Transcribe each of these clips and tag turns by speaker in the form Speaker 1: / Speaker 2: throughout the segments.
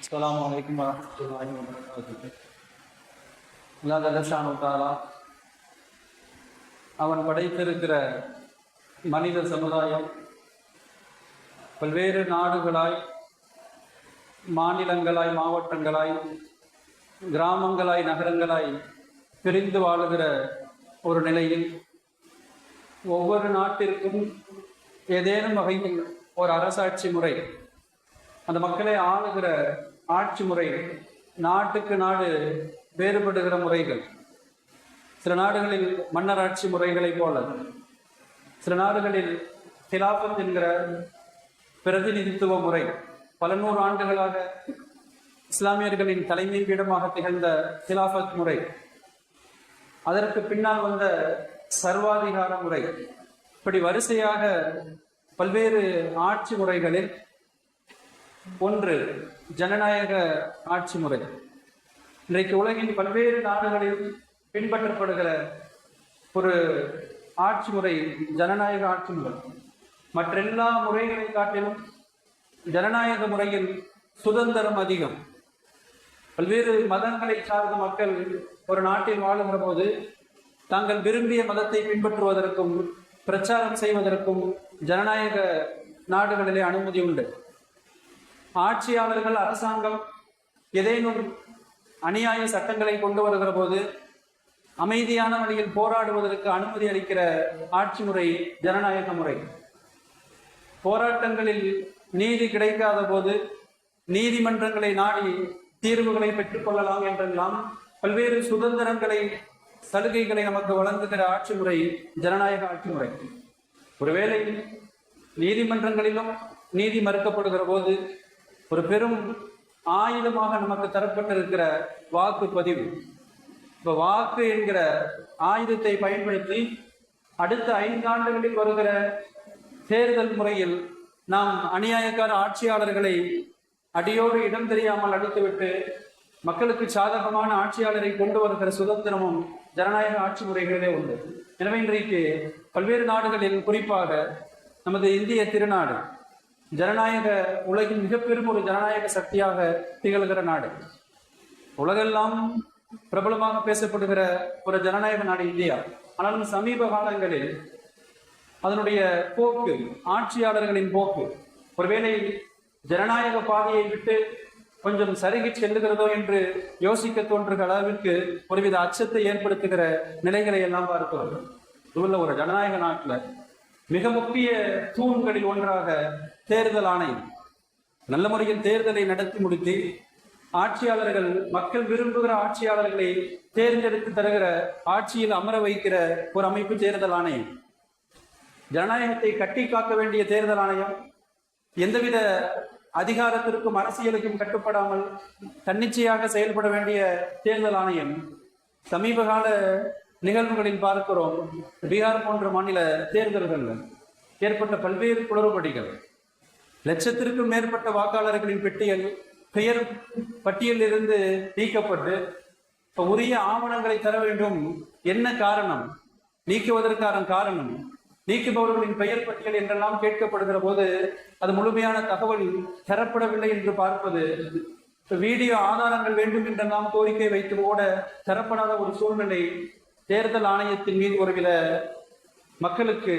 Speaker 1: அஸ்ஸலாமு அலைக்கும் வரஹ்மத்துல்லாஹி வபரகாத்துஹு அல்லாஹ் ஜல்லஷானு தாலா அவன் படைத்திருக்கிற மனித சமுதாயம் பல்வேறு நாடுகளாய் மாநிலங்களாய் மாவட்டங்களாய் கிராமங்களாய் நகரங்களாய் பிரிந்து வாழுகிற ஒரு நிலையில் ஒவ்வொரு நாட்டிற்கும் ஏதேனும் வகையில் ஒரு அரசாட்சி முறை அந்த மக்களை ஆளுகிற ஆட்சி முறை நாட்டுக்கு நாடு வேறுபடுகிற முறைகள். சில நாடுகளில் மன்னர் ஆட்சி முறைகளைப் போல. சில நாடுகளில் திலாபத் என்கிற பிரதிநிதித்துவ முறை பல நூறு ஆண்டுகளாக இஸ்லாமியர்களின் தலைமை பீடமாக திகழ்ந்த திலாபத் முறை. அதற்கு பின்னால் வந்த சர்வாதிகார முறை. இப்படி வரிசையாக பல்வேறு ஆட்சி முறைகளில் ஒன்று ஜனநாயக ஆட்சி முறை. இன்றைக்கு உலகின் பல்வேறு நாடுகளில் பின்பற்றப்படுகிற ஒரு ஆட்சி முறை ஜனநாயக ஆட்சி முறை. மற்றெல்லா முறைகளை காட்டிலும் ஜனநாயக முறையில் சுதந்திரம் அதிகம். பல்வேறு மதங்களை சார்ந்த மக்கள் ஒரு நாட்டில் வாழுகிற போது தாங்கள் விரும்பிய மதத்தை பின்பற்றுவதற்கும் பிரச்சாரம் செய்வதற்கும் ஜனநாயக நாடுகளிலே அனுமதி உண்டு. ஆட்சியாளர்கள் அரசாங்கம் ஏதேனும் அநியாய சட்டங்களை கொண்டு வருகிற போது அமைதியான வழியில் போராடுவதற்கு அனுமதி அளிக்கிற ஆட்சி முறை ஜனநாயக முறை. போராட்டங்களில் நீதி கிடைக்காத போது நீதிமன்றங்களை நாடி தீர்வுகளை பெற்றுக்கொள்ளலாம் என்றெல்லாம் பல்வேறு சுதந்திரங்களை சலுகைகளை நமக்கு வழங்குகிற ஆட்சி முறை ஜனநாயக ஆட்சி முறை. ஒருவேளை நீதிமன்றங்களிலும் நீதி மறுக்கப்படுகிற போது ஒரு பெரும் ஆயுதமாக நமக்கு தரப்பட்டிருக்கிற வாக்குப்பதிவு இப்போ வாக்கு என்கிற ஆயுதத்தை பயன்படுத்தி அடுத்த ஐந்தாண்டுகளில் வருகிற தேர்தல் முறையில் நாம் அநியாயக்கார ஆட்சியாளர்களை அடியோடு இடம் தெரியாமல் அடித்துவிட்டு மக்களுக்கு சாதகமான ஆட்சியாளரை கொண்டு வருகிற சுதந்திரமும் ஜனநாயக ஆட்சி முறைகளிலே உண்டு. எனவே இன்றைக்கு பல்வேறு நாடுகளில் குறிப்பாக நமது இந்திய திருநாடு ஜனநாயக உலகின் மிக பெரும் ஒரு ஜனநாயக சக்தியாக திகழ்கிற நாடு. உலகெல்லாம் பிரபலமாக பேசப்படுகிற ஒரு ஜனநாயக நாடு இந்தியா. ஆனாலும் சமீப காலங்களில் அதனுடைய போக்கு ஆட்சியாளர்களின் போக்கு ஒருவேளை ஜனநாயக பாதையை விட்டு கொஞ்சம் சருகி செல்லுகிறதோ என்று யோசிக்க தோன்றுகிற அளவிற்கு ஒருவித அச்சத்தை ஏற்படுத்துகிற நிலைகளை எல்லாம் பார்க்கிறோம் இதுல ஒரு ஜனநாயக நாட்டில் மிக முக்கிய தூண்களில் ஒன்றாக தேர்தல் ஆணையம் நல்ல முறையில் தேர்தலை நடத்தி முடித்து ஆட்சியாளர்கள் மக்கள் விரும்புகிற ஆட்சியாளர்களை தேர்ந்தெடுத்து தருகிற ஆட்சியில் அமர வைக்கிற ஒரு அமைப்பு தேர்தல் ஆணையம் ஜனநாயகத்தை கட்டி காக்க வேண்டிய தேர்தல் ஆணையம். எந்தவித அதிகாரத்திற்கும் அரசியலுக்கும் கட்டுப்படாமல் தன்னிச்சையாக செயல்பட வேண்டிய தேர்தல் ஆணையம். சமீப கால நிகழ்வுகளில் பார்க்கிறோம் பீகார் போன்ற மாநில தேர்தல்கள் ஏற்பட்ட பல்வேறு குளறுபடிகள். லட்சத்திற்கும் மேற்பட்ட வாக்காளர்களின் பெட்டியல் பெயர் பட்டியலில் இருந்து நீக்கப்பட்டு உரிய ஆவணங்களை தர வேண்டும். என்ன காரணம்? நீக்குவதற்கான காரணம்? நீக்குபவர்களின் பெயர் பட்டியல் என்றெல்லாம் கேட்கப்படுகிற போது அது முழுமையான தகவல் தரப்படவில்லை என்று பார்ப்பது வீடியோ ஆதாரங்கள் வேண்டும் என்றெல்லாம் கோரிக்கை வைத்து கூட தரப்படாத ஒரு சூழ்நிலை தேர்தல் ஆணையத்தின் மீது ஒருவித மக்களுக்கு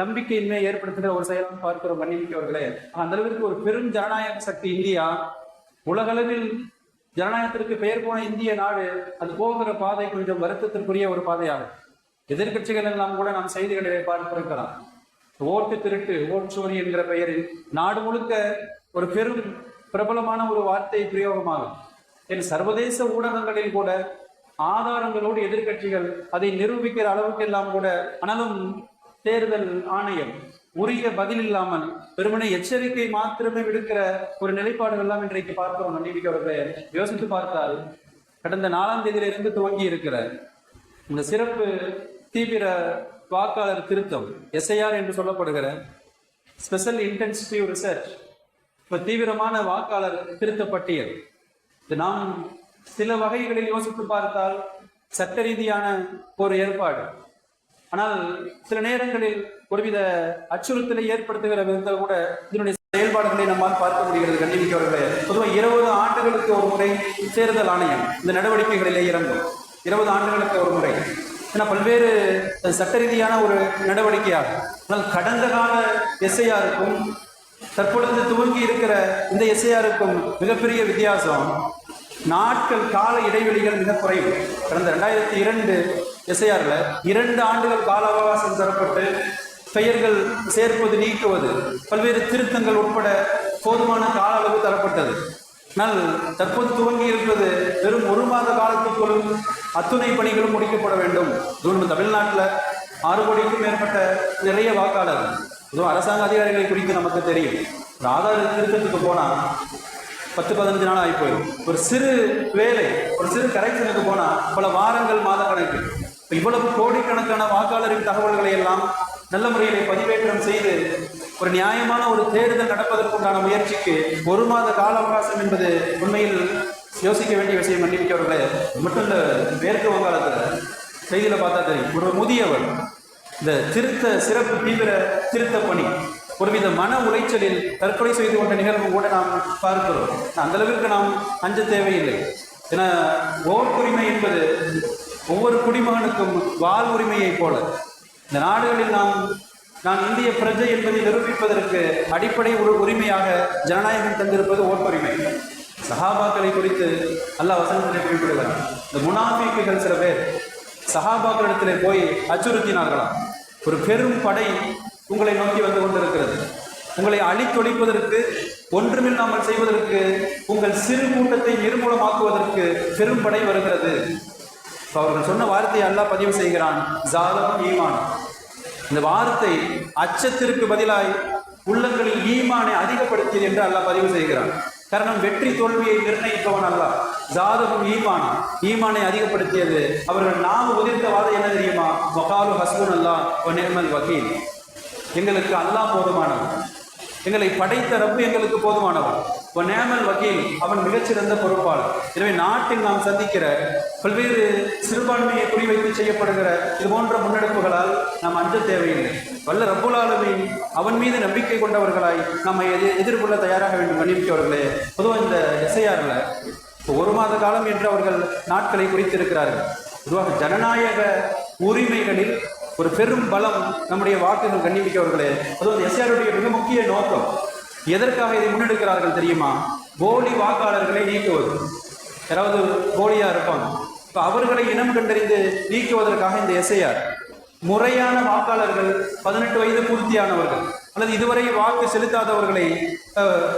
Speaker 1: நம்பிக்கையின்மை ஏற்படுத்துகிற ஒரு செயலாக பார்க்கிறோம் மன்னிமிக்கவர்களே அந்த அளவிற்கு ஒரு பெரும் ஜனநாயக சக்தி இந்தியா உலகளவில் ஜனநாயகத்திற்கு பெயர் போன இந்திய நாடு அது போகிற பாதை கொஞ்சம் வருத்தத்திற்குரிய ஒரு பாதையாகும். எதிர்கட்சிகள் எல்லாம் கூட நாம் செய்திகளை பார்த்திருக்கலாம். ஓட்டு திருட்டு ஓட்சோரி என்கிற பெயரில் நாடு முழுக்க ஒரு பெரும் பிரபலமான ஒரு வார்த்தை பிரயோகமாகும். என் சர்வதேச ஊடகங்களில் கூட ஆதாரங்களோடு எதிர்கட்சிகள் அதை நிரூபிக்கிற அளவுக்கு எல்லாம் கூட ஆனாலும் தேர்தல் ஆணையம் உரிய பதில் இல்லாமல் வெறுமனை எச்சரிக்கை மாத்திரமே விடுக்கிற ஒரு நிலைப்பாடுகள் எல்லாம் இன்றைக்கு பார்க்கிறோம் நம்பிக்கை யோசித்து பார்த்தால் கடந்த நாலாம் தேதியிலிருந்து துவங்கி இருக்கிற இந்த சிறப்பு தீவிர வாக்காளர் திருத்தம் எஸ்ஐஆர் என்று சொல்லப்படுகிற ஸ்பெஷல் இன்டென்சிட்டிவ் ரிசர்ச் இப்போ தீவிரமான வாக்காளர் திருத்த பட்டியல் இது நாம் சில வகைகளில் யோசித்து பார்த்தால் சட்ட ரீதியான ஒரு ஏற்பாடு. ஆனால் சில நேரங்களில் ஒருவித அச்சுறுத்தலை ஏற்படுத்துகிற விதத்தில் கூட இதனுடைய செயல்பாடுகளை நம்மால் பார்க்க முடிகிறது கண்டிப்பாக பொதுவாக இருபது ஆண்டுகளுக்கு ஒரு முறை தேர்தல் ஆணையம் இந்த நடவடிக்கைகளிலே இறங்கும். இருபது ஆண்டுகளுக்கு ஒரு முறை. ஏன்னா பல்வேறு சட்ட ரீதியான ஒரு நடவடிக்கையாகும் ஆனால் கடந்த கால எஸ்ஐஆருக்கும் தற்பொழுது துவங்கி இருக்கிற இந்த எஸ்ஐஆருக்கும் மிகப்பெரிய வித்தியாசம் நாட்கள் கால இடைவெளிகள் மிக குறைவு. கடந்த ரெண்டாயிரத்தி இரண்டு எஸ்ஐஆரில் இரண்டு ஆண்டுகள் கால அவகாசம் தரப்பட்டு பெயர்கள் சேர்ப்பது நீக்குவது பல்வேறு திருத்தங்கள் உட்பட போதுமான கால அளவு தரப்பட்டது. ஆனால் தற்போது துவங்கி இருப்பது வெறும் ஒரு மாத காலத்துக்குள் அத்துணை பணிகளும் முடிக்கப்பட வேண்டும். இதுவும் தமிழ்நாட்டில் ஆறு கோடிக்கும் மேற்பட்ட நிறைய வாக்காளர்கள். இதுவும் அரசாங்க அதிகாரிகளை குறித்து நமக்கு தெரியும். ஒரு ஆதார திருத்தத்துக்கு போனால் பத்து பதினஞ்சு நாள் ஆகி போயிடும் ஒரு சிறு வேலை ஒரு சிறு கரெக்ஷனுக்கு போனால் பல வாரங்கள் மாத கணக்கு. இவ்வளவு கோடிக்கணக்கான வாக்காளரின் தகவல்களை எல்லாம் நல்ல முறையில் பதிவேற்றம் செய்து ஒரு நியாயமான ஒரு தேர்தல் நடப்பதற்குண்டான முயற்சிக்கு ஒரு மாத கால அவகாசம் என்பது உண்மையில் யோசிக்க வேண்டிய விஷயம் மன்னிக்கிறவர்களே மட்டும் இல்லை மேற்கு வங்காளத்தில் செய்தியில் பார்த்தா தெரியும். ஒரு முதியவர் இந்த திருத்த சிறப்பு தீவிர திருத்த பணி ஒருவித மன உளைச்சலில் தற்கொலை செய்து கொண்ட நிகழ்வு கூட நாம் பார்க்கிறோம். அந்த அளவிற்கு நாம் அஞ்ச தேவையில்லை. ஏன்னா ஓட்டுரிமை என்பது ஒவ்வொரு குடிமகனுக்கும் வாழ் உரிமையைப் போல. இந்த நாடுகளில் நாம் நான் இந்திய பிரஜை என்பதை நிரூபிப்பதற்கு அடிப்படை ஒரு உரிமையாக ஜனநாயகம் தந்திருப்பது ஓட்டுரிமை சஹாபாக்களை குறித்து அல்லாஹ் வசனத்திலே குறிப்பிடுகிறார் இந்த முனாஃபிக்குகள் சில பேர் சஹாபாக்களிடத்தில் போய் அச்சுறுத்தினார்களாம். ஒரு பெரும் படை உங்களை நோக்கி வந்து கொண்டிருக்கிறது. உங்களை அழித்தொழிப்பதற்கு ஒன்றுமில்லாமல் செய்வதற்கு உங்கள் சிறு கூட்டத்தை நிர்மூலமாக்குவதற்கு பெரும் படை வருகிறது அவர்கள் சொன்ன வார்த்தையை அல்லாஹ் பதிவு செய்கிறான். ஜாலம் ஈமான். இந்த வார்த்தை அச்சத்திற்கு பதிலாய் உள்ளங்களில் ஈமானை அதிகப்படுத்தியது என்று அல்லாஹ் பதிவு செய்கிறான். காரணம் வெற்றி தோல்வியை நிர்ணயிப்பவன் அல்ல ஜாதகம் ஈமான். ஈமானை அதிகப்படுத்தியது. அவர்கள் நாம் உதிர்த்த வாதம் என்ன தெரியுமா? வகாலு ஹஸ்புன் அல்லாஹ் ஒ நிர்மல் வகீல். எங்களுக்கு அல்லாஹ் போதுமானவன் எங்களை படைத்த ரப்பு எங்களுக்கு போதுமானவன் இப்போ நேமல் வக்கீல் அவன் மிகச்சிறந்த பொறுப்பாளர். எனவே நாட்டில் நாம் சந்திக்கிற பல்வேறு சிறுபான்மையை குறிவைத்து செய்யப்படுகிற இது போன்ற முன்னெடுப்புகளால் நாம் அஞ்ச தேவையில்லை. வல்ல ரப்புல் அவன் மீது நம்பிக்கை கொண்டவர்களாய் நம்ம எது எதிர்கொள்ள தயாராக வேண்டும். மன்னிப்பவர்களே பொதுவாக இந்த எஸ்ஐஆரில் இப்போ ஒரு மாத காலம் என்று அவர்கள் நாட்களை குறித்திருக்கிறார்கள். பொதுவாக ஜனநாயக உரிமைகளில் ஒரு பெரும் பலம் நம்முடைய வாக்குகள் கண்ணிமிக்கவர்களே அதுவும் எஸ்ஆருடைய மிக முக்கிய நோக்கம். எதற்காக இதை முன்னெடுக்கிறார்கள் தெரியுமா? போலி வாக்காளர்களை நீக்குவது. யாராவது போலியாக இருப்பாங்க. இப்போ அவர்களை இனம் கண்டறிந்து நீக்குவதற்காக இந்த எஸ்ஐஆர். முறையான வாக்காளர்கள் பதினெட்டு வயது பூர்த்தியானவர்கள். அல்லது இதுவரை வாக்கு செலுத்தாதவர்களை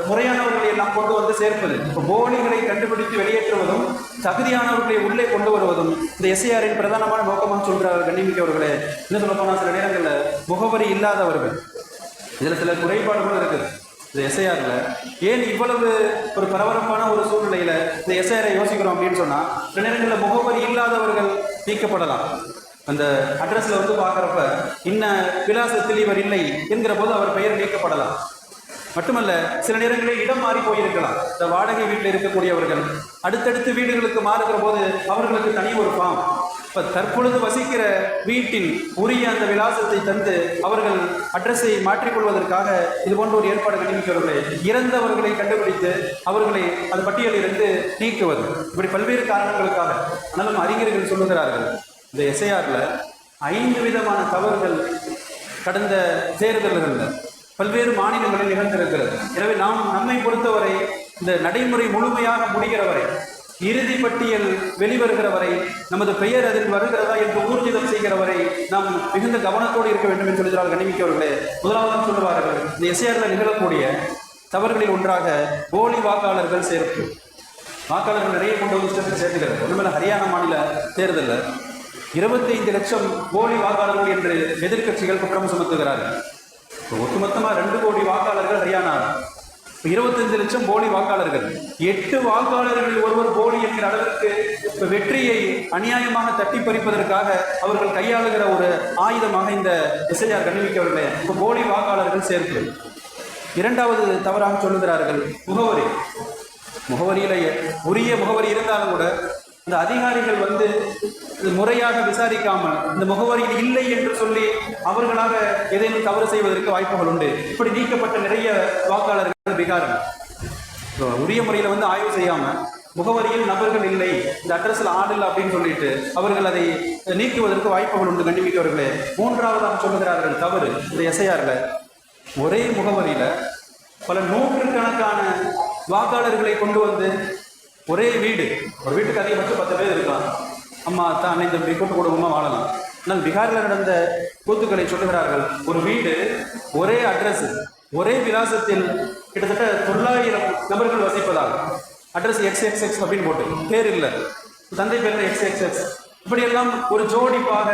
Speaker 1: முறையானவர்களை எல்லாம் கொண்டு வந்து சேர்ப்பது. இப்போ போலிகளை கண்டுபிடித்து வெளியேற்றுவதும் தகுதியானவர்களை உள்ளே கொண்டு வருவதும் இந்த எஸ்ஐஆரின் பிரதானமான நோக்கமாக சொல்கிறார்கள் கண்ணிமிக்கவர்களே என்ன சொல்ல போனால் சில நேரங்களில் முகவரி இல்லாதவர்கள். இதில் சில குறைபாடுகளும் இருக்குது. இந்த எஸ்ஐஆரில் ஏன் இவ்வளவு ஒரு பரபரப்பான ஒரு சூழ்நிலையில் இந்த எஸ்ஐஆரை யோசிக்கிறோம் அப்படின்னு சொன்னால் சில நேரங்களில் முகவரி இல்லாதவர்கள் நீக்கப்படலாம் அந்த அட்ரஸில் வந்து பார்க்குறப்ப இன்ன விலாசத்தில் இவர் இல்லை என்கிற போது அவர் பெயர் நீக்கப்படலாம். மட்டுமல்ல சில நேரங்களில் இடம் மாறி போயிருக்கலாம். இந்த வாடகை வீட்டில் இருக்கக்கூடியவர்கள் அடுத்தடுத்து வீடுகளுக்கு மாறுகிற போது அவர்களுக்கு தனி ஒரு ஃபார்ம் இப்போ தற்பொழுது வசிக்கிற வீட்டின் உரிய அந்த விலாசத்தை தந்து அவர்கள் அட்ரஸை மாற்றிக்கொள்வதற்காக இது போன்ற ஒரு ஏற்பாடு கண்டுபிடிக்கிறவர்களே இறந்தவர்களை கண்டுபிடித்து அவர்களை அந்த பட்டியலிலிருந்து நீக்குவது. இப்படி பல்வேறு காரணங்களுக்காக ஆனாலும் அறிஞர்கள் சொல்லுகிறார்கள். இந்த எஸ்ஐஆரில் ஐந்து விதமான தவறுகள் கடந்த தேர்தல்களில் பல்வேறு மாநிலங்களில் நிகழ்ந்திருக்கிறது. எனவே நாம் நம்மை பொறுத்தவரை இந்த நடைமுறை முழுமையாக முடிகிற வரை இறுதி பட்டியல் வெளிவருகிற வரை நமது பெயர் அதில் வருகிறதா என்று ஊர்ஜிதம் செய்கிற வரை நாம் மிகுந்த கவனத்தோடு இருக்க வேண்டும் என்று சொல்கிறார் கணிமிக்கவர்களே முதலாவது சொல்லுவார்கள் இந்த எஸ்ஐஆரில் நிகழக்கூடிய தவறுகளில் ஒன்றாக போலி வாக்காளர்கள் சேர்ப்பு. வாக்காளர்கள் நிறைய கொண்டு வந்து சேர்த்துக்கிறது. ஒன்றுமேல ஹரியானா மாநில தேர்தலில் இருபத்தைந்து லட்சம் போலி வாக்காளர்கள் என்று எதிர்க்கட்சிகள் குற்றம் சுமத்துகிறார்கள். இப்போ ஒட்டுமொத்தமாக ரெண்டு கோடி வாக்காளர்கள் ஹரியானா இப்போ இருபத்தஞ்சு லட்சம் போலி வாக்காளர்கள். எட்டு வாக்காளர்கள் ஒருவர் போலி என்கிற அளவிற்கு இப்போ வெற்றியை அநியாயமாக தட்டி பறிப்பதற்காக அவர்கள் கையாளுகிற ஒரு ஆயுதமாக இந்த எஸ்ஐஆர் கண்டுபிடிக்கவில்லை இப்போ போலி வாக்காளர்கள் சேர்ப்பு இரண்டாவது தவறாக சொல்லுகிறார்கள் முகவரி. முகவரியில உரிய முகவரி இருந்தாலும் கூட இந்த அதிகாரிகள் வந்து முறையாக விசாரிக்காமல் இந்த முகவரியில் இல்லை என்று சொல்லி அவர்களாக ஏதேனும் தவறு செய்வதற்கு வாய்ப்புகள் உண்டு. இப்படி நீக்கப்பட்ட நிறைய வாக்காளர்கள் பீகாரில். உரிய முறையில் வந்து ஆய்வு செய்யாமல் முகவரியில் நபர்கள் இல்லை இந்த அட்ரஸில் ஆள் இல்லை அப்படின்னு சொல்லிட்டு அவர்கள் அதை நீக்குவதற்கு வாய்ப்புகள் உண்டு கண்டிப்பிக்கவர்களே. மூன்றாவதாக சொல்லுகிறார்கள் தவறு. இந்த எஸ்ஐஆரில் ஒரே முகவரியில பல நூற்றுக்கணக்கான வாக்காளர்களை கொண்டு வந்து ஒரே வீடு. ஒரு வீட்டுக்கு அதிகபட்சம் பத்து பேர் இருக்கலாம் அம்மா அத்தா அண்ணன் தம்பி கூட்டு குடும்பமாக வாழலாம். ஆனால் பீகாரில் நடந்த கூத்துக்களை சொல்லுகிறார்கள் ஒரு வீடு ஒரே அட்ரஸ் ஒரே விலாசத்தில் கிட்டத்தட்ட தொள்ளாயிரம் நபர்கள் வசிப்பதாக அட்ரஸ் எக்ஸ் எக்ஸ் எக்ஸ் அப்படின்னு போட்டு பேர் இல்லை. தந்தை பேரில் எக்ஸ் எக்ஸ் எக்ஸ் இப்படியெல்லாம் ஒரு ஜோடிப்பாக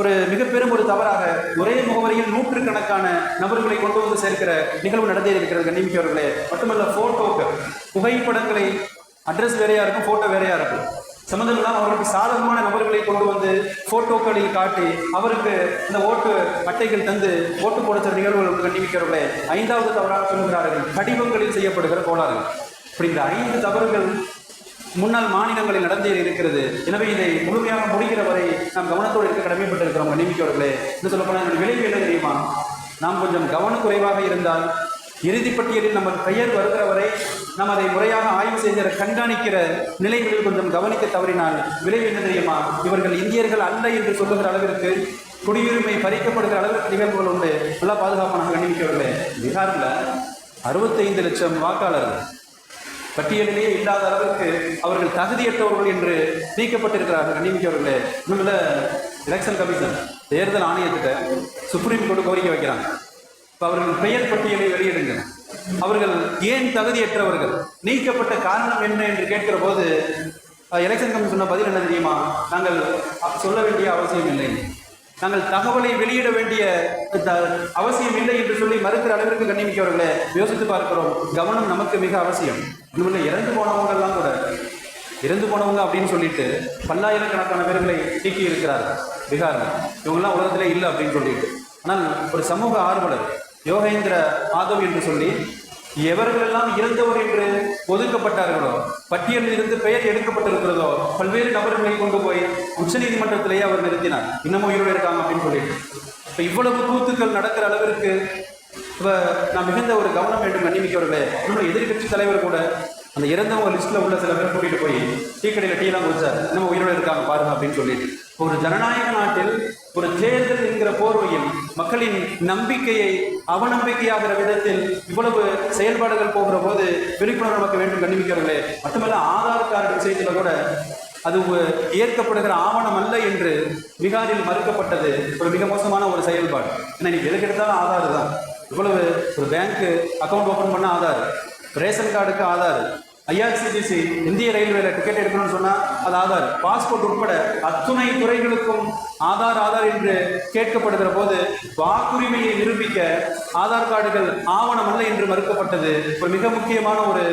Speaker 1: ஒரு மிக பெரும் ஒரு தவறாக ஒரே முகவரியில் நூற்றுக்கணக்கான நபர்களை கொண்டு வந்து சேர்க்கிற நிகழ்வு நடந்தே இருக்கிறது கண்ணிமிக்கவர்களே மட்டுமல்ல போட்டோக்கள் புகைப்படங்களை அட்ரஸ் வேறையா இருக்கும் போட்டோ வேறையா இருக்கும். சம்மந்தம் இல்லாமல் அவர்களுக்கு சாதகமான நபர்களை கொண்டு வந்து போட்டோக்களில் காட்டி அவருக்கு இந்த ஓட்டு அட்டைகள் தந்து ஓட்டு போட சில நிகழ்வுகள் கண்டிப்பிக்கிறவர்களே ஐந்தாவது தவறாக சொல்கிறார்கள் கடிவங்களில் செய்யப்படுகிற கோளாறுகள். இப்படி இந்த ஐந்து தவறுகள் முன்னாள் மாநிலங்களில் நடந்தே இருக்கிறது. எனவே இதை முழுமையாக முடிகிற வரை நாம் கவனத்தோடு இருக்க கடமைப்பட்டிருக்கிறோம் நியமிக்கவர்களே இன்னும் சொல்லப்போனால் விளைவு என்ன தெரியுமா? நாம் கொஞ்சம் கவனக்குறைவாக இருந்தால் இறுதிப்பட்டியலில் நமது பெயர் வருகிற வரை நாம் அதை முறையாக ஆய்வு செய்கிற கண்காணிக்கிற நிலைகளில் கொஞ்சம் கவனிக்க தவறினால் விளைவு என்ன தெரியுமா? இவர்கள் இந்தியர்கள் அல்ல என்று சொல்லுகிற அளவிற்கு குடியுரிமை பறிக்கப்படுகிற அளவிற்கு நிகழ்வுகள் உண்டு. நல்லா பாதுகாப்பான கண்டிக்கவில்லை பீகாரில் அறுபத்தைந்து லட்சம் வாக்காளர்கள். பட்டியலிலேயே இல்லாத அளவுக்கு அவர்கள் தகுதியற்றவர்கள் என்று நீக்கப்பட்டிருக்கிறார்கள். கண்ணிமிக்கவர்களே இன்னும் எலெக்ஷன் கமிஷன் தேர்தல் ஆணையத்திட்ட சுப்ரீம் கோர்ட்டு கோரிக்கை வைக்கிறாங்க. அவர்கள் பெயர் பட்டியலை வெளியிடுங்கள். அவர்கள் ஏன் தகுதியற்றவர்கள்? நீக்கப்பட்ட காரணம் என்ன என்று கேட்கிற போது எலெக்ஷன் கமிஷன் சொன்ன பதில் என்ன தெரியுமா? நாங்கள் சொல்ல வேண்டிய அவசியம் இல்லை. நாங்கள் தகவலை வெளியிட வேண்டிய த- அவசியம் இல்லை என்று சொல்லி மறுக்கிற அளவிற்கு கண்ணிமிக்கவர்களே யோசித்து பார்க்கிறோம். கவனம் நமக்கு மிக அவசியம். இன்னும் இறந்து போனவங்கெல்லாம் கூட. இறந்து போனவங்க அப்படின்னு சொல்லிட்டு பல்லாயிரக்கணக்கான பேர்களை நீக்கி இருக்கிறார்கள் பீகாரில். இவங்கெல்லாம் உலகத்திலே இல்லை அப்படின்னு சொல்லிட்டு. ஆனால் ஒரு சமூக ஆர்வலர் யோகேந்திர ஆதவ் என்று சொல்லி எவர்களெல்லாம் இறந்தவர் என்று ஒதுக்கப்பட்டார்களோ பட்டியலில் இருந்து பெயர் எடுக்கப்பட்டிருக்கிறதோ பல்வேறு நபர்களை கொண்டு போய் உச்சநீதிமன்றத்திலேயே அவர் நிறுத்தினார். இன்னமும் உயிரோடு இருக்காங்க அப்படின்னு சொல்லிட்டு. இப்போ இவ்வளவு கூத்துக்கள் நடக்கிற அளவிற்கு இப்போ நான் மிகுந்த ஒரு கவனம் வேண்டும் கண்ணிமிக்கவர்களே. நம்முடைய எதிர்க்கட்சி தலைவர் கூட அந்த இறந்தவங்க லிஸ்ட்ல உள்ள சில பேர் கூட்டிட்டு போய் டீ கடையில் டீலாம் குடிச்சார். நம்ம உயிரோடு இருக்காங்க பாருங்க அப்படின்னு சொல்லிட்டு. ஒரு ஜனநாயக நாட்டில் ஒரு தேர்தல் என்கிற போர்வையில் மக்களின் நம்பிக்கையை அவநம்பிக்கையாகிற விதத்தில் இவ்வளவு செயல்பாடுகள் போகிற போது விழிப்புணர்வு நமக்கு வேண்டும் கண்ணிமிக்கிறவர்களே மட்டுமல்ல ஆதார் கார்டு விஷயத்தில் கூட அது ஏற்கப்படுகிற ஆவணம் அல்ல என்று பீகாரில் மறுக்கப்பட்டது ஒரு மிக மோசமான ஒரு செயல்பாடு. ஏன்னா நீங்கள் எதுக்கு எடுத்தாலும் ஆதார் தான். இவ்வளவு ஒரு பேங்க் அக்கௌண்ட் ஓபன் பண்ண ஆதார். ரேஷன் கார்டுக்கு ஆதார். ஐஆர்சிடிசி இந்திய ரயில்வேல டிக்கெட் எடுக்கணும்னு சொன்னால் அது ஆதார். பாஸ்போர்ட் உட்பட அத்துணை துறைகளுக்கும் ஆதார் ஆதார் என்று கேட்கப்படுகிற போது வாக்குரிமையை நிரூபிக்க ஆதார் கார்டுகள் ஆவணம் அல்ல என்று மறுக்கப்பட்டது. ஒரு மிக முக்கியமான ஒரு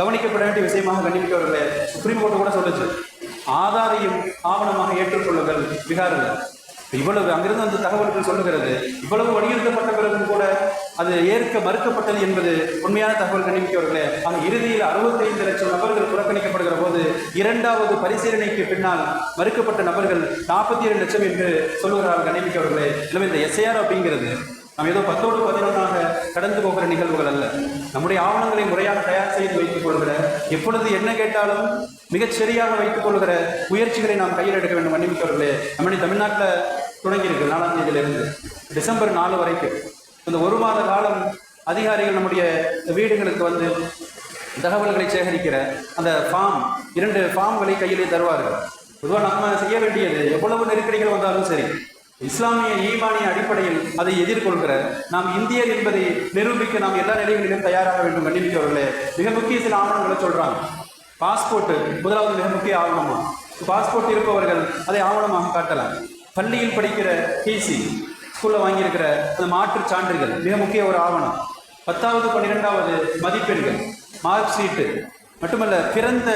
Speaker 1: கவனிக்கப்பட வேண்டிய விஷயமாக கண்டிப்பாக சுப்ரீம் கோர்ட்டு கூட சொல்லுச்சு. ஆதாரையும் ஆவணமாக ஏற்றுக்கொள்ளுங்கள். பீகாரில் இவ்வளவு அங்கிருந்து அந்த தகவல்கள் சொல்லுகிறது இவ்வளவு வலியுறுத்தப்பட்ட பிறகும் கூட அது ஏற்க மறுக்கப்பட்டது என்பது உண்மையான தகவல் கணிமிக்கவர்களே அந்த இறுதியில் அறுபத்தைந்து லட்சம் நபர்கள் புறக்கணிக்கப்படுகிற போது இரண்டாவது பரிசீலனைக்கு பின்னால் மறுக்கப்பட்ட நபர்கள் நாற்பத்தி ஏழு லட்சம் என்று சொல்லுகிறார்கள் கணிமிக்கவர்களே எனவே இந்த எஸ்ஐஆர் அப்படிங்கிறது நம்ம ஏதோ பத்தோடு பதினொன்றாக கடந்து போகிற நிகழ்வுகள் அல்ல. நம்முடைய ஆவணங்களை முறையாக தயார் செய்து வைத்துக் கொள்கிற எப்பொழுது என்ன கேட்டாலும் மிகச் சரியாக வைத்துக் கொள்கிற முயற்சிகளை நாம் கையில் எடுக்க வேண்டும் மன்னிமிக்கவர்களே நம்முடைய தமிழ்நாட்டில் தொடங்கியிருக்கு நாலாம் தேதியிலிருந்து டிசம்பர் நாலு வரைக்கும் இந்த ஒரு மாத காலம் அதிகாரிகள் நம்முடைய வீடுகளுக்கு வந்து தகவல்களை சேகரிக்கிற அந்த ஃபார்ம் இரண்டு ஃபார்ம்களை கையிலே தருவார்கள். பொதுவாக நம்ம செய்ய வேண்டியது எவ்வளவு நெருக்கடிகள் வந்தாலும் சரி இஸ்லாமிய ஈமானிய அடிப்படையில் அதை எதிர்கொள்கிற நாம் இந்தியர் என்பதை நிரூபிக்க நாம் எல்லா நிலைகளிலும் தயாராக வேண்டும் மன்னிமிக்கவர்களே மிக முக்கிய சில ஆவணங்களை சொல்றாங்க. பாஸ்போர்ட்டு முதலாவது மிக முக்கிய ஆவணமா? பாஸ்போர்ட் இருப்பவர்கள் அதை ஆவணமாக காட்டலாம். பள்ளியில் படிக்கிற டிசி ஸ்கூலில் வாங்கியிருக்கிற அந்த மாற்றுச் சான்றிதழ் மிக முக்கிய ஒரு ஆவணம். பத்தாவது பன்னிரெண்டாவது மதிப்பெண்கள் மார்க் ஷீட்டு மட்டுமல்ல பிறந்த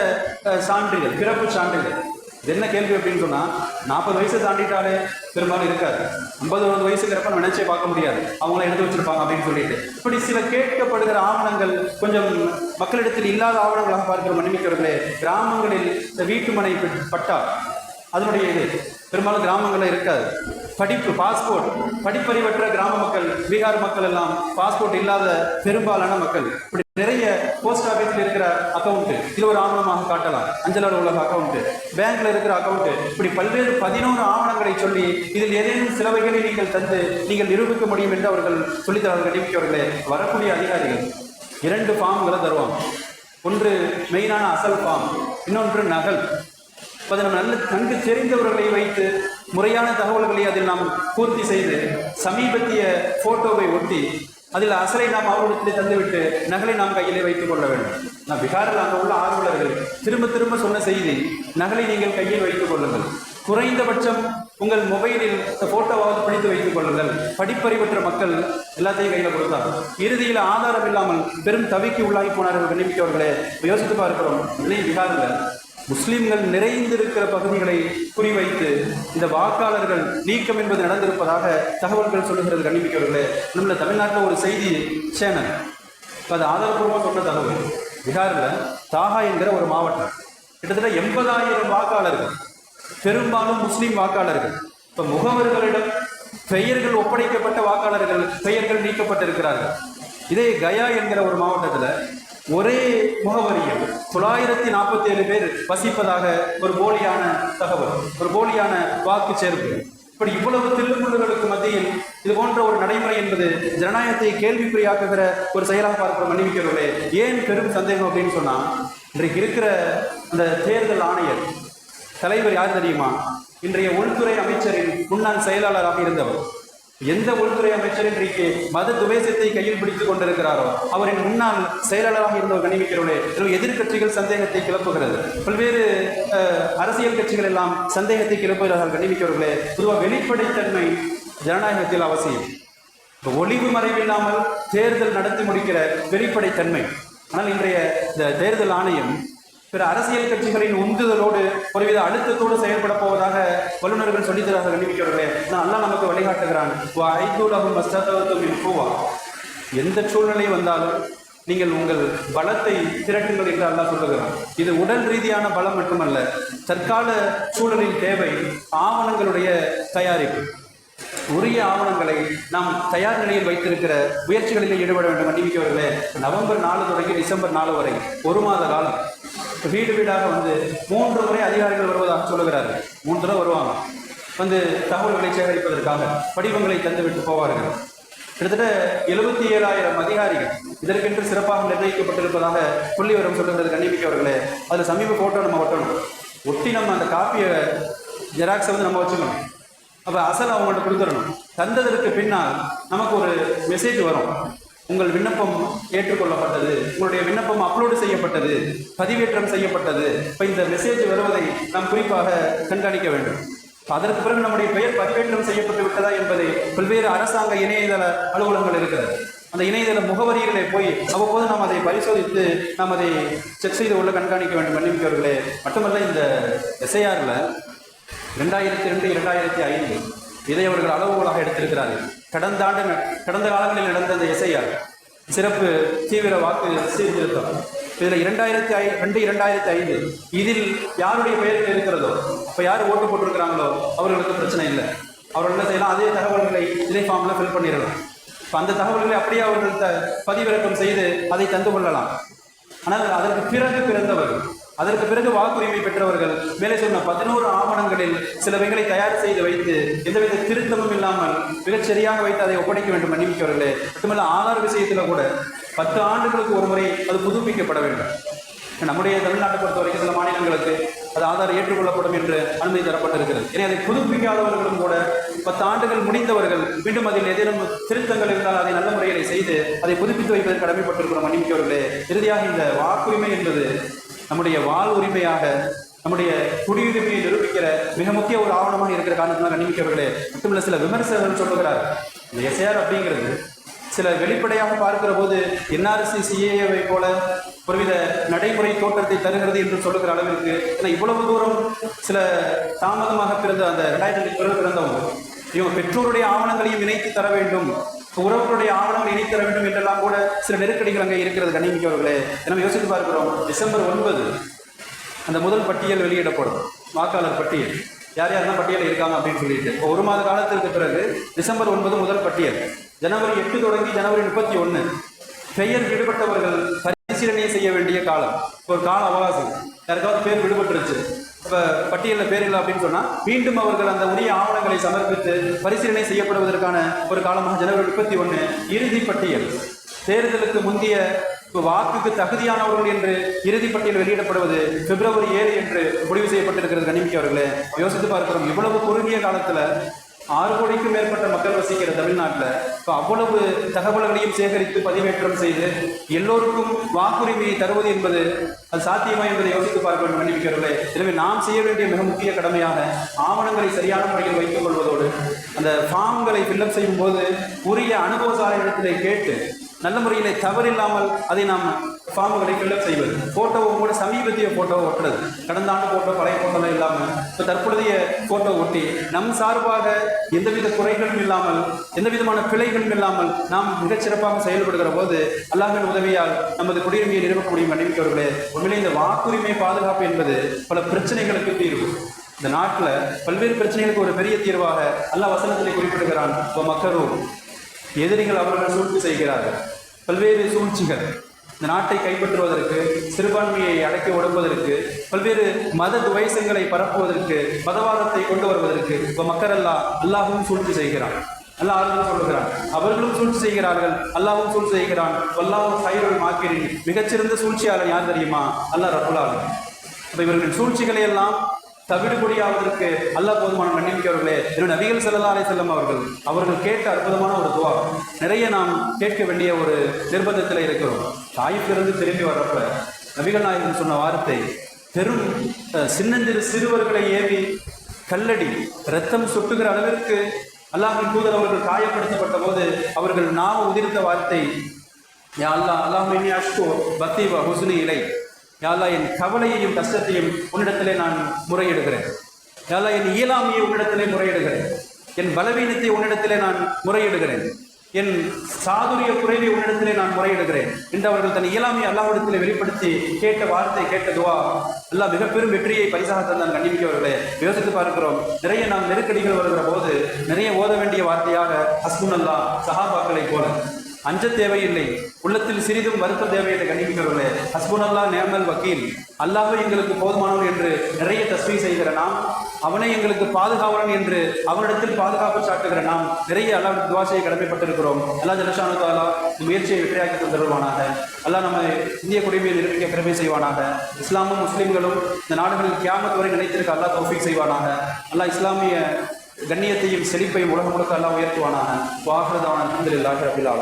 Speaker 1: சான்றிதழ் பிறப்பு சான்றிதழ். இது என்ன கேள்வி அப்படின்னு சொன்னால் நாற்பது வயசு தாண்டிட்டாலே பெரும்பாலும் இருக்காது. ஐம்பது ஒன்பது வயசுங்கிறப்ப நம்ம நினைச்சே பார்க்க முடியாது. அவங்கள எடுத்து வச்சிருப்பாங்க அப்படின்னு சொல்லிட்டு. இப்படி சில கேட்கப்படுகிற ஆவணங்கள் கொஞ்சம் மக்களிடத்தில் இல்லாத ஆவணங்களாக பார்க்கிற மன்னிமிக்கவர்களே கிராமங்களில் இந்த வீட்டுமனை பட்டா அதனுடைய இது பெரும்பாலும் கிராமங்களில் இருக்காது. படிப்பு பாஸ்போர்ட் படிப்பறிவற்ற கிராம மக்கள் பீகார் மக்கள் எல்லாம் பாஸ்போர்ட் இல்லாத பெரும்பாலான மக்கள். இப்படி நிறைய போஸ்ட் ஆஃபீஸில் இருக்கிற அக்கௌண்ட்டு இது ஒரு ஆவணமாக காட்டலாம். அஞ்சல் அலுவலக அக்கௌண்ட்டு பேங்க்ல இருக்கிற அக்கௌண்ட்டு இப்படி பல்வேறு பதினோரு ஆவணங்களை சொல்லி இதில் ஏதேனும் சிலவைகளை நீங்கள் தந்து நீங்கள் நிரூபிக்க முடியும் என்று அவர்கள் சொல்லித்தரார்கள் நியமிக்கவர்களே வரக்கூடிய அதிகாரிகள் இரண்டு ஃபார்ம்களை தருவாங்க. ஒன்று மெயினான அசல் ஃபார்ம் இன்னொன்று நகல். அதை நம்ம நல்ல நன்கு தெரிந்தவர்களை வைத்து முறையான தகவல்களை அதில் நாம் பூர்த்தி செய்து சமீபத்திய போட்டோவை ஒட்டி அதில் அசலை நாம் அவர்களிடத்தில் தந்துவிட்டு நகலை நாம் கையிலே வைத்துக் கொள்ள வேண்டும். நான் பீகாரில் அங்கே உள்ள ஆர்வலர்கள் திரும்ப திரும்ப சொன்ன செய்தி நகலை நீங்கள் கையில் வைத்துக் கொள்ளுங்கள். குறைந்தபட்சம் உங்கள் மொபைலில் இந்த போட்டோவாவது பிடித்து வைத்துக் கொள்ளுங்கள். படிப்பறிவற்ற மக்கள் எல்லாத்தையும் கையில் கொடுத்தார். இறுதியில் ஆதாரம் இல்லாமல் பெரும் தவிக்கு உள்ளாகி போனார்கள் கண்ணிமிக்கவர்களே. யோசித்து பார்க்கிறோம் இல்லை பீகாரில் முஸ்லிம்கள் நிறைந்திருக்கிற பகுதிகளை குறிவைத்து இந்த வாக்காளர்கள் நீக்கம் என்பது நடந்திருப்பதாக தகவல்கள் சொல்லுகிறது கண்டிப்பிக்கவர்களே நம்மள தமிழ்நாட்டில் ஒரு செய்தி சேனல். அது ஆதாரபூர்வமாக சொன்ன தகவல். பீகாரில் தாகா என்கிற ஒரு மாவட்டம். கிட்டத்தட்ட எண்பதாயிரம் வாக்காளர்கள். பெரும்பாலும் முஸ்லீம் வாக்காளர்கள். இப்போ முகவர்களிடம் பெயர்கள் ஒப்படைக்கப்பட்ட வாக்காளர்கள் பெயர்கள் நீக்கப்பட்டிருக்கிறார்கள். இதே கயா என்கிற ஒரு மாவட்டத்தில் ஒரே முகவரியில் தொள்ளாயிரத்தி நாற்பத்தி ஏழு பேர் வசிப்பதாக ஒரு போலியான தகவல் ஒரு போலியான வாக்கு சேர்ப்பு. இப்படி இவ்வளவு தில்லுமுள்ளுகளுக்கு மத்தியில் இது போன்ற ஒரு நடைமுறை என்பது ஜனநாயகத்தை கேள்விக்குறியாக்குகிற ஒரு செயலாக பார்க்கிற மன்னிக்கிறவர்களே ஏன் பெரும் சந்தேகம் அப்படின்னு சொன்னால் இன்றைக்கு இருக்கிற அந்த தேர்தல் ஆணையர் தலைவர் யார் தெரியுமா? இன்றைய உள்துறை அமைச்சரின் முன்னாள் செயலாளராக இருந்தவர். எந்த உள்துறை அமைச்சர் இன்றைக்கு மத துவேசத்தை கையில் பிடித்துக் கொண்டிருக்கிறாரோ அவரின் முன்னாள் செயலாளராக இருந்தவர் கணிவிக்கிறவர்களே இதில் எதிர்க்கட்சிகள் சந்தேகத்தை கிளப்புகிறது. பல்வேறு அரசியல் கட்சிகள் எல்லாம் சந்தேகத்தை கிளப்புகிறார்கள் கணிவிக்கிறவர்களே பொதுவாக வெளிப்படைத்தன்மை ஜனநாயகத்தில் அவசியம். ஒளிவு மறைவில்லாமல் தேர்தல் நடத்தி முடிக்கிற வெளிப்படைத்தன்மை. ஆனால் இன்றைய இந்த தேர்தல் ஆணையம் பிற அரசியல் கட்சிகளின் உந்துதலோடு ஒருவித அழுத்தத்தோடு செயல்பட போவதாக வல்லுநர்கள் சொல்லித்தராக கண்டிப்பிக்கிறவர்களே நான் அல்லாஹ் நமக்கு வழிகாட்டுகிறான் ஐதூலகம் மஸ்தத்துவம் பூவா. எந்த சூழ்நிலை வந்தாலும் நீங்கள் உங்கள் பலத்தை திரட்டுங்கள் என்று அல்லாஹ் சொல்லுகிறான். இது உடல் ரீதியான பலம் மட்டுமல்ல தற்கால சூழலின் தேவை ஆவணங்களுடைய தயாரிப்பு. உரிய ஆவணங்களை நாம் தயார் நிலையில் வைத்திருக்கிற முயற்சிகளில் ஈடுபட வேண்டும். கண்டிப்பிக்கவர்களே நவம்பர் நாலு தொடங்கி டிசம்பர் நாலு வரை ஒரு மாத காலம் வீடு வீடாக வந்து மூன்று முறை அதிகாரிகள் வருவதாக சொல்லுகிறார்கள். மூன்று தடவை வருவாங்க. வந்து தகவல்களை சேகரிப்பதற்காக படிவங்களை தந்துவிட்டு போவார்கள். கிட்டத்தட்ட எழுபத்தி ஏழாயிரம் அதிகாரிகள் இதற்கென்று சிறப்பாக நிர்ணயிக்கப்பட்டிருப்பதாக புள்ளி வரும் சொல்லுகிறது. கண்டிப்பிக்கவர்களே அதில் சமீப போட்டோ நம்ம ஒட்டணும். ஒட்டி நம்ம அந்த காப்பியை ஜெராக்ஸை வந்து நம்ம வச்சுக்கணும். அப்போ அசல் அவங்கள்ட்ட கொடுத்துடணும். தந்ததற்கு பின்னால் நமக்கு ஒரு மெசேஜ் வரும். உங்கள் விண்ணப்பம் ஏற்றுக்கொள்ளப்பட்டது. உங்களுடைய விண்ணப்பம் அப்லோடு செய்யப்பட்டது. பதிவேற்றம் செய்யப்பட்டது. இப்போ இந்த மெசேஜ் வருவதை நாம் குறிப்பாக கண்காணிக்க வேண்டும். அதற்கு பிறகு நம்முடைய பெயர் பதிவேற்றம் செய்யப்பட்டு விட்டதா என்பதை பல்வேறு அரசாங்க இணையதள அலுவலகங்கள் இருக்கிறது. அந்த இணையதள முகவரிகளை போய் அவ்வப்போது நாம் அதை பரிசோதித்து நாம் அதை செக் செய்து உள்ள கண்காணிக்க வேண்டும் மன்னிப்பவர்களே மட்டுமல்ல இந்த எஸ்ஐஆரில் ரெண்டாயிரத்தி ரெண்டு இரண்டாயிரத்தி ஐந்து இதை அவர்கள் அளவுகோலாக எடுத்திருக்கிறார்கள். கடந்த ஆண்டு கடந்த காலங்களில் நடந்த அந்த எஸ்ஐஆர் சிறப்பு தீவிர வாக்கு சீர்திருத்தம். இதில் இரண்டாயிரத்தி ஐ ரெண்டு இரண்டாயிரத்தி ஐந்து இதில் யாருடைய பெயர்கள் இருக்கிறதோ இப்போ யார் ஓட்டு போட்டிருக்கிறாங்களோ அவர்களுக்கு பிரச்சனை இல்லை. அவர்கள் என்ன செய்யலாம் அதே தகவல்களை இதே ஃபார்மில் ஃபில் பண்ணிடலாம். இப்போ அந்த தகவல்களை அப்படியே அவர்கள் த பதிவிறக்கம் செய்து அதை தந்து கொள்ளலாம். ஆனால் அதற்கு பிறகு பிறந்தவர்கள் அதற்கு பிறகு வாக்குரிமை பெற்றவர்கள் மேலே சொன்ன பதினோரு ஆவணங்களில் சிலவைகளை தயார் செய்து வைத்து எந்தவித திருத்தமும் இல்லாமல் மிகச் சரியாக வைத்து அதை ஒப்படைக்க வேண்டும் மன்னிமிக்கவர்களே மட்டுமல்ல ஆதார் விஷயத்தில் கூட பத்து ஆண்டுகளுக்கு ஒரு முறை அது புதுப்பிக்கப்பட வேண்டும். நம்முடைய தமிழ்நாட்டை பொறுத்த வரைக்கும் சில மாநிலங்களுக்கு அது ஆதார் ஏற்றுக்கொள்ளப்படும் என்று அனுமதி தரப்பட்டிருக்கிறது. எனவே அதை புதுப்பிக்காதவர்களும் கூட பத்து ஆண்டுகள் முடிந்தவர்கள் மீண்டும் அதில் ஏதேனும் திருத்தங்கள் இருந்தால் அதை நல்ல முறையில் செய்து அதை புதுப்பித்து வைப்பதற்கு கடமைப்பட்டிருக்கிறோம் மன்னிமிக்கவர்களே இறுதியாக இந்த வாக்குரிமை என்பது நம்முடைய வாழ் உரிமையாக நம்முடைய குடியுரிமையை நிரூபிக்கிற மிக முக்கிய ஒரு ஆவணமாக இருக்கிற காரணத்தினால் கண்ணிமிக்கவர்களே மட்டுமல்ல சில விமர்சகர்கள் சொல்லுகிறார் இந்த எஸ்ஐஆர் அப்படிங்கிறது சில வெளிப்படையாக பார்க்கிற போது என்ஆர்சி சிஏஏவை போல ஒருவித நடைமுறை தோற்றத்தை தருகிறது என்று சொல்லுகிற அளவிற்கு ஏன்னா இவ்வளவு தூரம் சில தாமதமாக பிறந்த அந்த ரெண்டாயிரத்தி பிறகு பிறந்தவங்க இவங்க பெற்றோருடைய ஆவணங்களையும் இணைத்து தர வேண்டும். உறவுகளுடைய ஆவணங்களை இணைத்து தர வேண்டும் என்றெல்லாம் கூட சில நெருக்கடிகள் அங்கே இருக்கிறது கண்ணிமிக்கவர்களே. நம்ம யோசித்து பார்க்கிறோம். டிசம்பர் ஒன்பது அந்த முதல் பட்டியல் வெளியிடப்படும். வாக்காளர் பட்டியல். யார் யாரெல்லாம் பட்டியலில் இருக்காங்க அப்படின்னு சொல்லிட்டு. இப்போ ஒரு மாத காலத்திற்கு பிறகு டிசம்பர் ஒன்பது முதல் பட்டியல். ஜனவரி எட்டு தொடங்கி ஜனவரி முப்பத்தி ஒன்று பெயர் விடுபட்டவர்கள் பரிசீலனை செய்ய வேண்டிய காலம். ஒரு கால அவகாசம். யாருக்காவது பேர் விடுபட்டுருச்சு. இப்போ பட்டியலில் பேர் இல்லை அப்படின்னு சொன்னால் மீண்டும் அவர்கள் அந்த உரிய ஆவணங்களை சமர்ப்பித்து பரிசீலனை செய்யப்படுவதற்கான ஒரு காலமாக ஜனவரி முப்பத்தி ஒன்று இறுதி பட்டியல். தேர்தலுக்கு முந்தைய வாக்குக்கு தகுதியானவர்கள் என்று இறுதி பட்டியல் வெளியிடப்படுவது பிப்ரவரி ஏழு என்று முடிவு செய்யப்பட்டிருக்கிறது கனிமிக்கு அவர்களே. யோசித்து பார்க்கிறோம் இவ்வளவு குறுகிய காலத்துல ஆறு கோடிக்கும் மேற்பட்ட மக்கள் வசிக்கிற தமிழ்நாட்டில் இப்போ அவ்வளவு தகவல்களையும் சேகரித்து பதிவேற்றம் செய்து எல்லோருக்கும் வாக்குரிமையை தருவது என்பது அது சாத்தியமா என்பதை யோசித்து பார்க்க வேண்டும் மன்னிக்கிறவர்களே எனவே நாம் செய்ய வேண்டிய மிக முக்கிய கடமையாக ஆவணங்களை சரியான முறையில் வைத்துக் கொள்வதோடு அந்த ஃபார்ம்களை ஃபில்லப் செய்யும் போது உரிய அனுபவசாலிடத்திலே கேட்டு நல்ல முறையிலே தவறில்லாமல் அதை நாம் ஃபார்முகளை ஃபில்அப் செய்வது. ஃபோட்டோவும் கூட சமீபத்திய ஃபோட்டோவை ஒட்டுறது. கடந்த ஆண்டு ஃபோட்டோ பழைய ஃபோட்டோலாம் இல்லாமல் இப்போ தற்பொழுதைய ஃபோட்டோ ஒட்டி நம் சார்பாக எந்தவித குறைகளும் இல்லாமல் எந்த விதமான பிழைகளும் இல்லாமல் நாம் மிகச் சிறப்பாக செயல்படுகிற போது அல்லாஹின் உதவியால் நமது குடியுரிமையை நிறுவ முடியும் மன்னிமிக்கவர்களே உண்மையிலே இந்த வாக்குரிமை பாதுகாப்பு என்பது பல பிரச்சனைகளுக்கு தீர்வு. இந்த நாட்டில் பல்வேறு பிரச்சனைகளுக்கு ஒரு பெரிய தீர்வாக அல்லா வசனத்திலே குறிப்பிடுகிறான். இப்போ மக்களும் எதிரிகள் அவர்கள் சூழ்ச்சி செய்கிறார்கள். பல்வேறு சூழ்ச்சிகள். இந்த நாட்டை கைப்பற்றுவதற்கு சிறுபான்மையை அடக்கி ஒடுப்பதற்கு பல்வேறு மத துவைசங்களை பரப்புவதற்கு மதவாதத்தை கொண்டு வருவதற்கு இப்போ மக்கள் எல்லாம் அல்லாஹும் சூழ்ச்சி செய்கிறான் அல்லா ஆறுதல் சொல்கிறான் அவர்களும் சூழ்ச்சி செய்கிறார்கள். அல்லாவும் சூழ்ச்சி செய்கிறான். அல்லாவும் சைரல் மாக்கிரின் மிகச்சிறந்த சூழ்ச்சியாளர் யார் தெரியுமா? அல்லா ரபுல்லாலும் அப்போ இவர்களின் சூழ்ச்சிகளை எல்லாம் தவிடுபடியாவதற்கு அல்லாஹ் போதுமான மன்னிக்கவர்களே திரு நபிகள் ஸல்லல்லாஹு அலை செல்லம் அவர்கள் அவர்கள் கேட்ட அற்புதமான ஒரு துவா. நிறைய நாம் கேட்க வேண்டிய ஒரு நிர்பந்தத்தில் இருக்கிறோம். தாய்ப்பிறந்து திரும்பி வர்றப்ப நபிகள் நாயகன் சொன்ன வார்த்தை பெரும் சின்னஞ்சிறு சிறுவர்களை ஏவி கல்லடி ரத்தம் சொட்டுகிற அளவிற்கு அல்லாஹின் தூதர் அவர்கள் காயப்படுத்தப்பட்ட போது அவர்கள் நாம உதிர்த்த வார்த்தை யா அல்லாஹ் அல்லாஹ் அஷ்கோ பக்தி வ இலை. யாழ்லா என் கவலையையும் கஷ்டத்தையும் உன்னிடத்திலே நான் முறையிடுகிறேன். யாழ்லா என் இயலாமையை உன்னிடத்திலே முறையிடுகிறேன். என் பலவீனத்தை உன்னிடத்திலே நான் முறையிடுகிறேன். என் சாதுரிய குறைவை உன்னிடத்திலே நான் முறையிடுகிறேன். என்று அவர்கள் தன் இயலாமையை அல்லாஹ்விடத்திலே வெளிப்படுத்தி கேட்ட வார்த்தை கேட்ட துவா அல்லாஹ் மிக பெரும் வெற்றியை பரிசாக தந்தான் கண்டிப்பிக்கவர்களே யோசித்து பார்க்கிறோம் நிறைய நாம் நெருக்கடிகள் வருகிற போது நிறைய ஓத வேண்டிய வார்த்தையாக ஹஸ்முன் அல்லா சஹாபாக்களை போல. அஞ்ச தேவையில்லை. உள்ளத்தில் சிறிதும் வருத்த தேவையில்லை கண்டிப்பிக்கிறவர்களே ஹஸ்புன் அல்லா நேமல் வக்கீல். அல்லாஹ் எங்களுக்கு போதுமானவன் என்று நிறைய தஸ்மீ செய்கிற நாம் அவனை எங்களுக்கு பாதுகாவலன் என்று அவனிடத்தில் பாதுகாப்பு சாட்டுகிற நாம் நிறைய அல்லாஹ் துவாசையை கடமைப்பட்டிருக்கிறோம். அல்லா ஜலஷானு தாலா முயற்சியை வெற்றியாக்கி தந்தருவானாக. அல்லாஹ் நம்ம இந்திய குடிமையை நிரூபிக்க கடமை செய்வானாக. இஸ்லாமும் முஸ்லீம்களும் இந்த நாடுகளில் கியாமத் வரை நினைத்திருக்க அல்லாஹ் தௌஃபீக் செய்வானாக. அல்லாஹ் இஸ்லாமிய கண்ணியத்தையும் செழிப்பையும் உலகம் முழுக்க எல்லாம் உயர்த்துவானாக. வாகரதான அலமதுல்லாஹி ரபில்